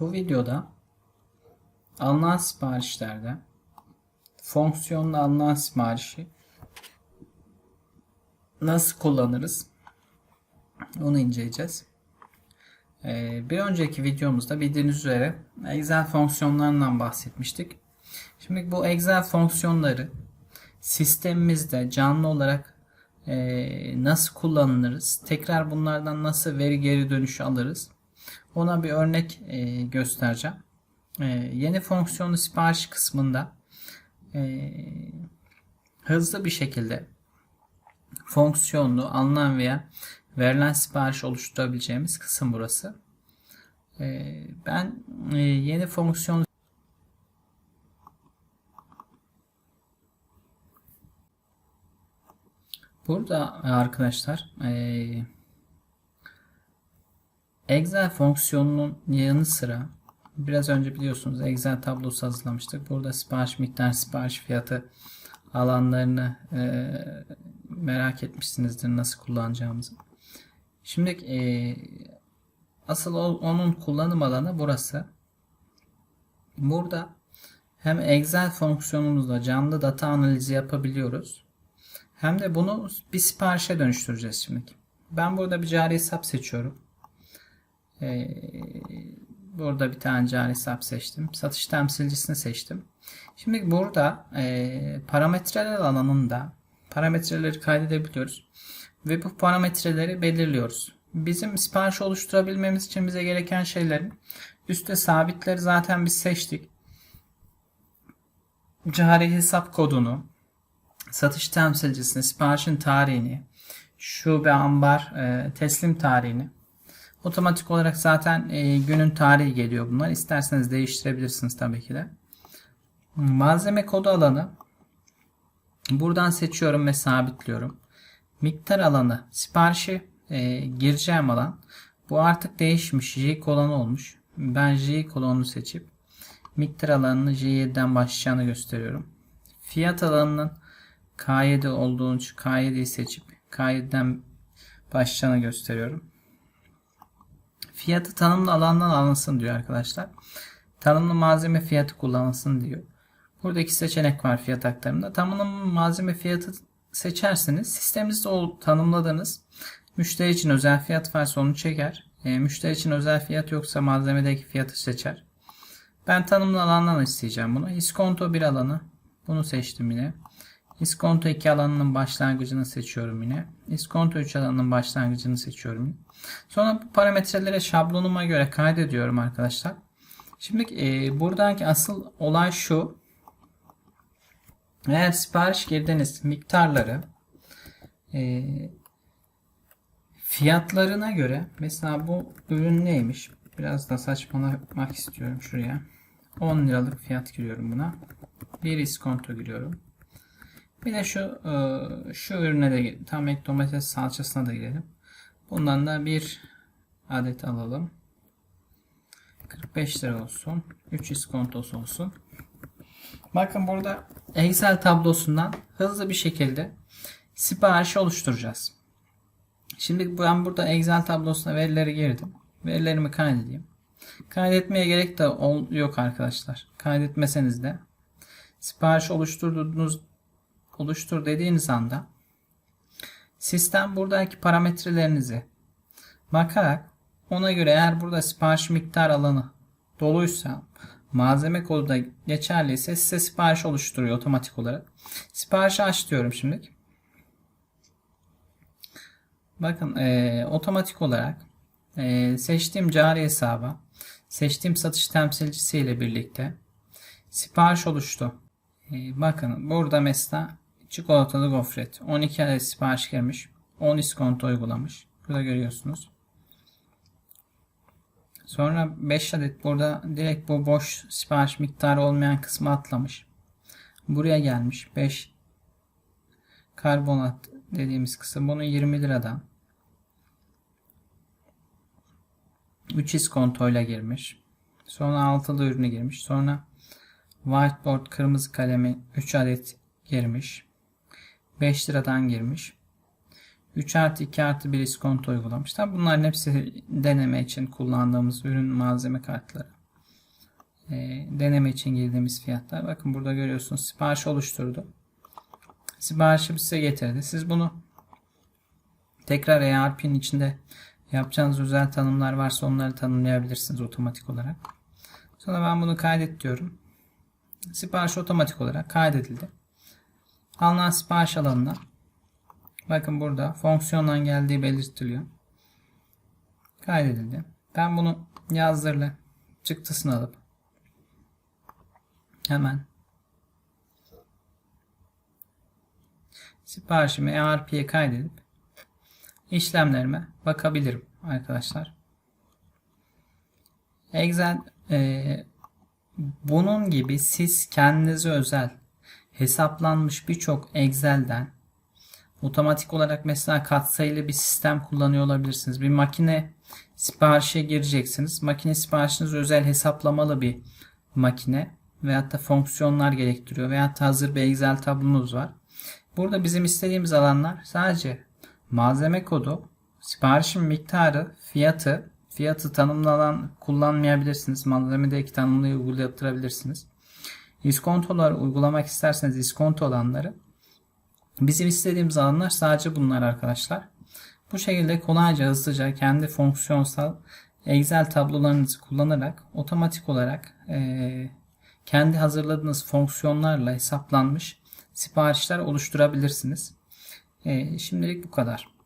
Bu videoda alınan siparişlerde fonksiyonla alınan siparişi nasıl kullanırız onu inceleyeceğiz. Ee, bir önceki videomuzda bildiğiniz üzere Excel fonksiyonlarından bahsetmiştik. Şimdi bu Excel fonksiyonları sistemimizde canlı olarak e, nasıl kullanırız? Tekrar bunlardan nasıl veri geri dönüşü alırız? Ona bir örnek e, göstereceğim. E, yeni fonksiyonlu sipariş kısmında e, hızlı bir şekilde fonksiyonlu alınan veya verilen sipariş oluşturabileceğimiz kısım burası. E, ben e, yeni fonksiyon Burada arkadaşlar e, Excel fonksiyonunun yanı sıra biraz önce biliyorsunuz Excel tablosu hazırlamıştık. Burada sipariş miktar, sipariş fiyatı alanlarını e, merak etmişsinizdir nasıl kullanacağımızı. Şimdi e, asıl onun kullanım alanı burası. Burada hem Excel fonksiyonumuzla canlı data analizi yapabiliyoruz. Hem de bunu bir siparişe dönüştüreceğiz şimdi. Ben burada bir cari hesap seçiyorum. Ee, burada bir tane cari hesap seçtim. Satış temsilcisini seçtim. Şimdi burada e, parametreler alanında parametreleri kaydedebiliyoruz. Ve bu parametreleri belirliyoruz. Bizim sipariş oluşturabilmemiz için bize gereken şeylerin üstte sabitleri zaten biz seçtik. Cari hesap kodunu, satış temsilcisini, siparişin tarihini, şube ambar e, teslim tarihini otomatik olarak zaten e, günün tarihi geliyor bunlar. İsterseniz değiştirebilirsiniz tabii ki de. Malzeme kodu alanı buradan seçiyorum ve sabitliyorum. Miktar alanı siparişi e, gireceğim alan. Bu artık değişmiş. J kolonu olmuş. Ben J kolonunu seçip miktar alanını J7'den başlayacağını gösteriyorum. Fiyat alanının K7 olduğunu için K7'yi seçip K7'den başlayacağını gösteriyorum. Fiyatı tanımlı alandan alınsın diyor arkadaşlar. Tanımlı malzeme fiyatı kullanılsın diyor. Burada iki seçenek var fiyat aktarımında. Tanımlı malzeme fiyatı seçerseniz sisteminizde o tanımladığınız müşteri için özel fiyat varsa onu çeker. E, müşteri için özel fiyat yoksa malzemedeki fiyatı seçer. Ben tanımlı alandan isteyeceğim bunu. İskonto bir alanı. Bunu seçtim yine. İskonto 2 alanının başlangıcını seçiyorum yine. İskonto 3 alanının başlangıcını seçiyorum. Sonra bu parametrelere şablonuma göre kaydediyorum arkadaşlar. Şimdi e, buradaki asıl olay şu. Eğer sipariş girdiniz miktarları e, fiyatlarına göre mesela bu ürün neymiş? Biraz da saçmalamak istiyorum şuraya. 10 liralık fiyat giriyorum buna. Bir iskonto giriyorum. Bir de şu e, şu ürüne de tam domates salçasına da girelim. Bundan da bir adet alalım. 45 lira olsun. 3 iskontosu olsun. Bakın burada Excel tablosundan hızlı bir şekilde sipariş oluşturacağız. Şimdi ben burada Excel tablosuna verileri girdim. Verilerimi kaydedeyim. Kaydetmeye gerek de yok arkadaşlar. Kaydetmeseniz de sipariş oluşturduğunuz oluştur dediğiniz anda sistem buradaki parametrelerinizi bakarak ona göre eğer burada sipariş miktar alanı doluysa malzeme kodu da geçerliyse size sipariş oluşturuyor otomatik olarak. Siparişi aç diyorum şimdi. Bakın e, otomatik olarak e, seçtiğim cari hesaba seçtiğim satış temsilcisi ile birlikte sipariş oluştu. E, bakın burada mesela Çikolatalı gofret. 12 adet sipariş gelmiş. 10 iskonto uygulamış. Burada görüyorsunuz. Sonra 5 adet burada direkt bu boş sipariş miktarı olmayan kısmı atlamış. Buraya gelmiş. 5 karbonat dediğimiz kısım. Bunu 20 liradan 3 iskontoyla girmiş. Sonra altılı ürünü girmiş. Sonra whiteboard kırmızı kalemi 3 adet girmiş. 5 liradan girmiş. 3 artı 2 artı 1 iskonto uygulamış. Tabi bunların hepsi deneme için kullandığımız ürün malzeme kartları. e, deneme için girdiğimiz fiyatlar. Bakın burada görüyorsunuz sipariş oluşturdu. Siparişi size getirdi. Siz bunu tekrar ERP'nin içinde yapacağınız özel tanımlar varsa onları tanımlayabilirsiniz otomatik olarak. Sonra ben bunu kaydet diyorum. Sipariş otomatik olarak kaydedildi. Alınan sipariş alanına bakın burada fonksiyondan geldiği belirtiliyor. Kaydedildi. Ben bunu yazdırla çıktısını alıp hemen siparişimi ERP'ye kaydedip işlemlerime bakabilirim arkadaşlar. Excel e, bunun gibi siz kendinize özel hesaplanmış birçok Excel'den otomatik olarak mesela katsayılı bir sistem kullanıyor olabilirsiniz. Bir makine siparişe gireceksiniz. Makine siparişiniz özel hesaplamalı bir makine veyahut da fonksiyonlar gerektiriyor veyahut da hazır bir Excel tablonuz var. Burada bizim istediğimiz alanlar sadece malzeme kodu, siparişin miktarı, fiyatı, fiyatı tanımlı alan kullanmayabilirsiniz. Malzemedeki tanımlıyı uygulayabilirsiniz. İskontolar uygulamak isterseniz iskonto alanları. Bizim istediğimiz alanlar sadece bunlar arkadaşlar. Bu şekilde kolayca hızlıca kendi fonksiyonsal Excel tablolarınızı kullanarak otomatik olarak e, kendi hazırladığınız fonksiyonlarla hesaplanmış siparişler oluşturabilirsiniz. E, şimdilik bu kadar.